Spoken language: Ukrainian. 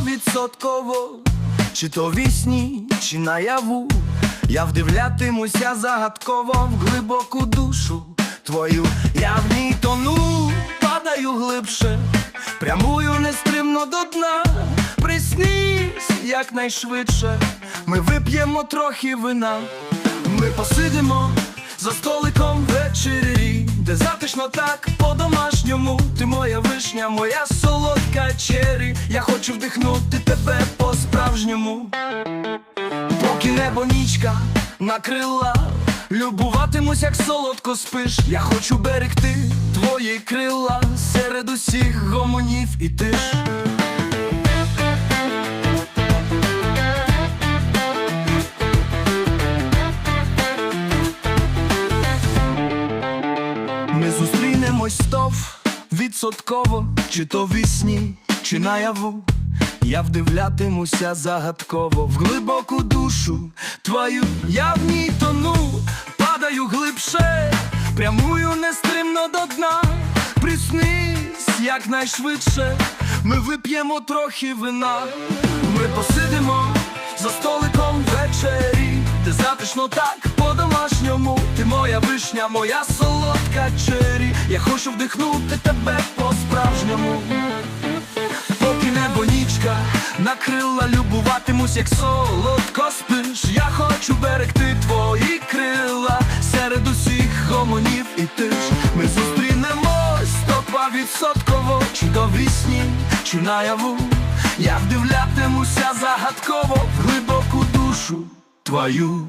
стовідсотково, чи то вісні, чи наяву. Я вдивлятимуся загадково в глибоку душу твою. Я в ній тону, падаю глибше, прямую нестримно до дна. Приснись якнайшвидше, ми вип'ємо трохи вина. Ми посидимо за столиком ввечері, де затишно так по-домашньому. Ти моя вишня, моя солодка чері. Я хочу вдихнути тебе по-справжньому. Поки небо нічка накрила, любуватимусь, як солодко спиш. Я хочу берегти твої крила серед усіх гомонів і тиш. Ми зустрінемось стов відсотково, чи то вісні, чи наяву. Я вдивлятимуся загадково в глибоку душу твою, я в ній тону, падаю глибше, прямую нестримно до дна. Приснись якнайшвидше, ми вип'ємо трохи вина. Ми посидимо за столиком ввечері, де затишно так по-домашньому. Ти моя вишня, моя солодка чері. Я хочу вдихнути тебе по-справжньому. Поки небо нічка накрила, любуватимусь, як солодко спиш. Я хочу берегти твої крила серед усіх гомонів і тиш. Ми зустрінемось стопа відсотково, чи то в вісні, чи наяву. Я вдивлятимуся загадково в глибоку душу твою.